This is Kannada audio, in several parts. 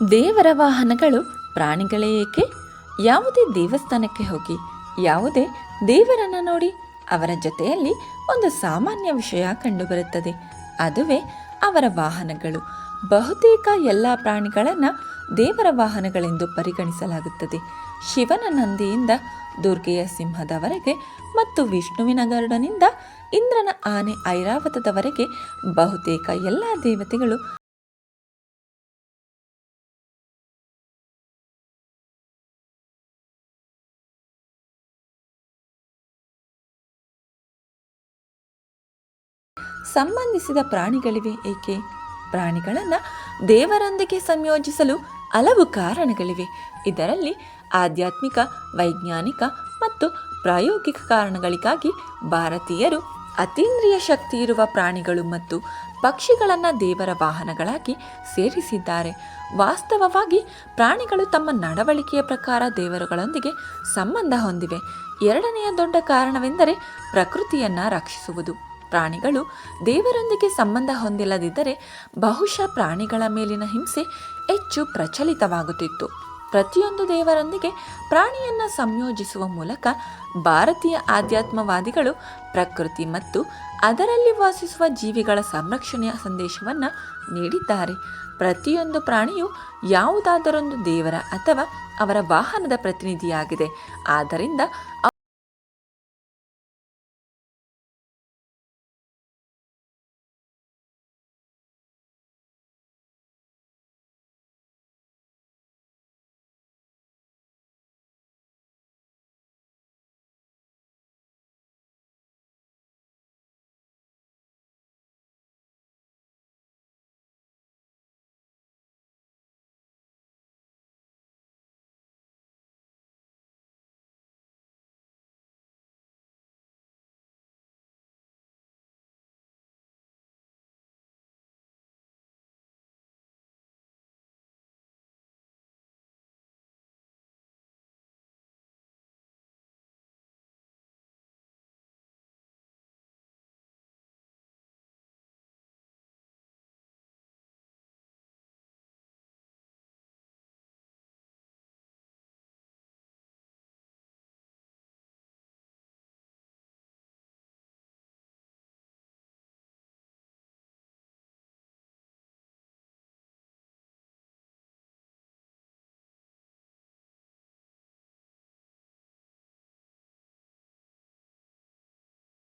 ದೇವರ ವಾಹನಗಳು ಪ್ರಾಣಿಗಳೇ ಏಕೆ? ಯಾವುದೇ ದೇವಸ್ಥಾನಕ್ಕೆ ಹೋಗಿ, ಯಾವುದೇ ದೇವರನ್ನ ನೋಡಿ ಅವರ ಜೊತೆಯಲ್ಲಿ ಒಂದು ಸಾಮಾನ್ಯ ವಿಷಯ ಕಂಡುಬರುತ್ತದೆ. ಅದುವೇ ಅವರ ವಾಹನಗಳು. ಬಹುತೇಕ ಎಲ್ಲ ಪ್ರಾಣಿಗಳನ್ನು ದೇವರ ವಾಹನಗಳೆಂದು ಪರಿಗಣಿಸಲಾಗುತ್ತದೆ. ಶಿವನ ನಂದಿಯಿಂದ ದುರ್ಗೆಯ ಸಿಂಹದವರೆಗೆ ಮತ್ತು ವಿಷ್ಣುವಿನ ಗರುಡನಿಂದ ಇಂದ್ರನ ಆನೆ ಐರಾವತದವರೆಗೆ ಬಹುತೇಕ ಎಲ್ಲ ದೇವತೆಗಳು ಸಂಬಂಧಿಸಿದ ಪ್ರಾಣಿಗಳಿವೆ, ಏಕೆ? ಪ್ರಾಣಿಗಳನ್ನು ದೇವರೊಂದಿಗೆ ಸಂಯೋಜಿಸಲು ಹಲವು ಕಾರಣಗಳಿವೆ. ಇದರಲ್ಲಿ ಆಧ್ಯಾತ್ಮಿಕ, ವೈಜ್ಞಾನಿಕ ಮತ್ತು ಪ್ರಾಯೋಗಿಕ ಕಾರಣಗಳಿಗಾಗಿ ಭಾರತೀಯರು ಅತೀಂದ್ರಿಯ ಶಕ್ತಿ ಇರುವ ಪ್ರಾಣಿಗಳು ಮತ್ತು ಪಕ್ಷಿಗಳನ್ನು ದೇವರ ವಾಹನಗಳಾಗಿ ಸೇರಿಸಿದ್ದಾರೆ. ವಾಸ್ತವವಾಗಿ ಪ್ರಾಣಿಗಳು ತಮ್ಮ ನಡವಳಿಕೆಯ ಪ್ರಕಾರ ದೇವರುಗಳೊಂದಿಗೆ ಸಂಬಂಧ ಹೊಂದಿವೆ. ಎರಡನೆಯ ದೊಡ್ಡ ಕಾರಣವೆಂದರೆ ಪ್ರಕೃತಿಯನ್ನು ರಕ್ಷಿಸುವುದು. ಪ್ರಾಣಿಗಳು ದೇವರೊಂದಿಗೆ ಸಂಬಂಧ ಹೊಂದಿಲ್ಲದಿದ್ದರೆ ಬಹುಶಃ ಪ್ರಾಣಿಗಳ ಮೇಲಿನ ಹಿಂಸೆ ಹೆಚ್ಚು ಪ್ರಚಲಿತವಾಗುತ್ತಿತ್ತು. ಪ್ರತಿಯೊಂದು ದೇವರೊಂದಿಗೆ ಪ್ರಾಣಿಯನ್ನು ಸಂಯೋಜಿಸುವ ಮೂಲಕ ಭಾರತೀಯ ಆಧ್ಯಾತ್ಮವಾದಿಗಳು ಪ್ರಕೃತಿ ಮತ್ತು ಅದರಲ್ಲಿ ವಾಸಿಸುವ ಜೀವಿಗಳ ಸಂರಕ್ಷಣೆಯ ಸಂದೇಶವನ್ನು ನೀಡಿದ್ದಾರೆ. ಪ್ರತಿಯೊಂದು ಪ್ರಾಣಿಯು ಯಾವುದಾದರೊಂದು ದೇವರ ಅಥವಾ ಅವರ ವಾಹನದ ಪ್ರತಿನಿಧಿಯಾಗಿದೆ. ಆದ್ದರಿಂದ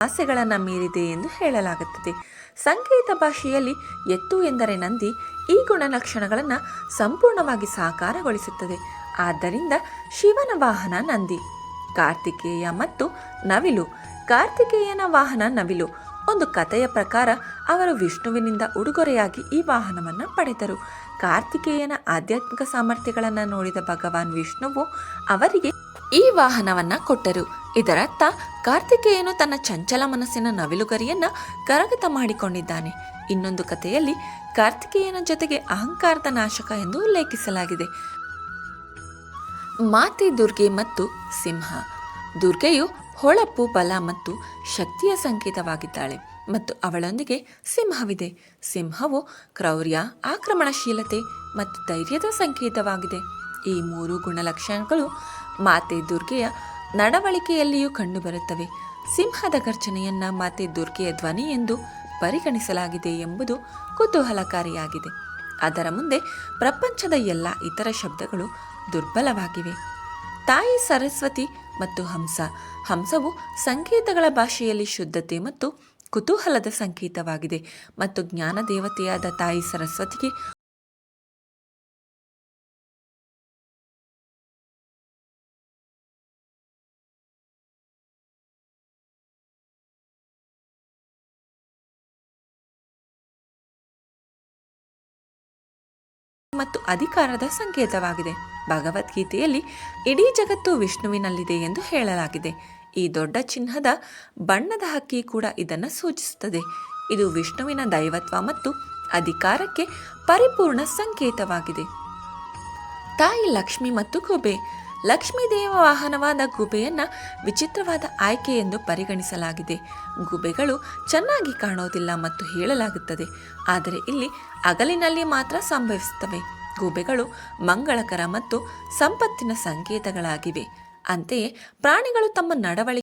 ಆಸೆಗಳನ್ನು ಮೀರಿದೆ ಎಂದು ಹೇಳಲಾಗುತ್ತದೆ. ಸಂಕೇತ ಭಾಷೆಯಲ್ಲಿ ಎತ್ತು ಎಂದರೆ ನಂದಿ ಈ ಗುಣಲಕ್ಷಣಗಳನ್ನು ಸಂಪೂರ್ಣವಾಗಿ ಸಾಕಾರಗೊಳಿಸುತ್ತದೆ. ಆದ್ದರಿಂದ ಶಿವನ ವಾಹನ ನಂದಿ, ಕಾರ್ತಿಕೇಯ ಮತ್ತು ನವಿಲು. ಕಾರ್ತಿಕೇಯನ ವಾಹನ ನವಿಲು ಒಂದು ಕಥೆಯ ಪ್ರಕಾರ ಅವರು ವಿಷ್ಣುವಿನಿಂದ ಉಡುಗೊರೆಯಾಗಿ ಈ ವಾಹನವನ್ನು ಪಡೆದರು. ಕಾರ್ತಿಕೇಯನ ಆಧ್ಯಾತ್ಮಿಕ ಸಾಮರ್ಥ್ಯಗಳನ್ನು ನೋಡಿದ ಭಗವಾನ್ ವಿಷ್ಣುವು ಅವರಿಗೆ ಈ ವಾಹನವನ್ನ ಕೊಟ್ಟರು. ಇದರರ್ಥ, ಕಾರ್ತಿಕೇಯನು ತನ್ನ ಚಂಚಲ ಮನಸ್ಸಿನ ನವಿಲುಗರಿಯನ್ನ ಕರಗತ ಮಾಡಿಕೊಂಡಿದ್ದಾನೆ. ಇನ್ನೊಂದು ಕಥೆಯಲ್ಲಿ ಕಾರ್ತಿಕೇಯನ ಜೊತೆಗೆ ಅಹಂಕಾರದ ನಾಶಕ ಎಂದು ಉಲ್ಲೇಖಿಸಲಾಗಿದೆ. ಮಾತೆ ದುರ್ಗೆ ಮತ್ತು ಸಿಂಹ. ದುರ್ಗೆಯು ಹೊಳಪು ಬಲ ಮತ್ತು ಶಕ್ತಿಯ ಸಂಕೇತವಾಗಿದ್ದಾಳೆ ಮತ್ತು ಅವಳೊಂದಿಗೆ ಸಿಂಹವಿದೆ. ಸಿಂಹವು ಕ್ರೌರ್ಯ, ಆಕ್ರಮಣಶೀಲತೆ ಮತ್ತು ಧೈರ್ಯದ ಸಂಕೇತವಾಗಿದೆ. ಈ ಮೂರು ಗುಣಲಕ್ಷಣಗಳು ಮಾತೆ ದುರ್ಗೆಯ ನಡವಳಿಕೆಯಲ್ಲಿಯೂ ಕಂಡುಬರುತ್ತವೆ. ಸಿಂಹದ ಗರ್ಜನೆಯನ್ನ ಮಾತೆ ದುರ್ಗೆಯ ಧ್ವನಿ ಎಂದು ಪರಿಗಣಿಸಲಾಗಿದೆ ಎಂಬುದು ಕುತೂಹಲಕಾರಿಯಾಗಿದೆ. ಅದರ ಮುಂದೆ ಪ್ರಪಂಚದ ಎಲ್ಲ ಇತರ ಶಬ್ದಗಳು ದುರ್ಬಲವಾಗಿವೆ. ತಾಯಿ ಸರಸ್ವತಿ ಮತ್ತು ಹಂಸ. ಹಂಸವು ಸಂಕೇತಗಳ ಭಾಷೆಯಲ್ಲಿ ಶುದ್ಧತೆ ಮತ್ತು ಕುತೂಹಲದ ಸಂಕೇತವಾಗಿದೆ ಮತ್ತು ಜ್ಞಾನ ದೇವತೆಯಾದ ತಾಯಿ ಸರಸ್ವತಿಗೆ ಮತ್ತು ಅಧಿಕಾರದ ಸಂಕೇತವಾಗಿದೆ. ಭಗವದ್ಗೀತೆಯಲ್ಲಿ ಇಡೀ ಜಗತ್ತು ವಿಷ್ಣುವಿನಲ್ಲಿದೆ ಎಂದು ಹೇಳಲಾಗಿದೆ. ಈ ದೊಡ್ಡ ಚಿಹ್ನದ ಬಣ್ಣದ ಹಕ್ಕಿ ಕೂಡ ಇದನ್ನು ಸೂಚಿಸುತ್ತದೆ. ಇದು ವಿಷ್ಣುವಿನ ದೈವತ್ವ ಮತ್ತು ಅಧಿಕಾರಕ್ಕೆ ಪರಿಪೂರ್ಣ ಸಂಕೇತವಾಗಿದೆ. ತಾಯಿ ಲಕ್ಷ್ಮಿ ಮತ್ತು ಗುಬೆ ಲಕ್ಷ್ಮೀ ದೇವ ವಾಹನವಾದ ಗುಬೆಯನ್ನ ವಿಚಿತ್ರವಾದ ಆಯ್ಕೆ ಎಂದು ಪರಿಗಣಿಸಲಾಗಿದೆ. ಗುಬೆಗಳು ಚೆನ್ನಾಗಿ ಕಾಣೋದಿಲ್ಲ ಮತ್ತು ಹೇಳಲಾಗುತ್ತದೆ. ಆದರೆ ಇಲ್ಲಿ ಅಗಲಿನಲ್ಲಿ ಮಾತ್ರ ಸಂಭವಿಸುತ್ತವೆ. ಗೂಬೆಗಳು ಮಂಗಳಕರ ಮತ್ತು ಸಂಪತ್ತಿನ ಸಂಕೇತಗಳಾಗಿವೆ. ಅಂತೆಯೇ ಪ್ರಾಣಿಗಳು ತಮ್ಮ ನಡವಳಿಕೆ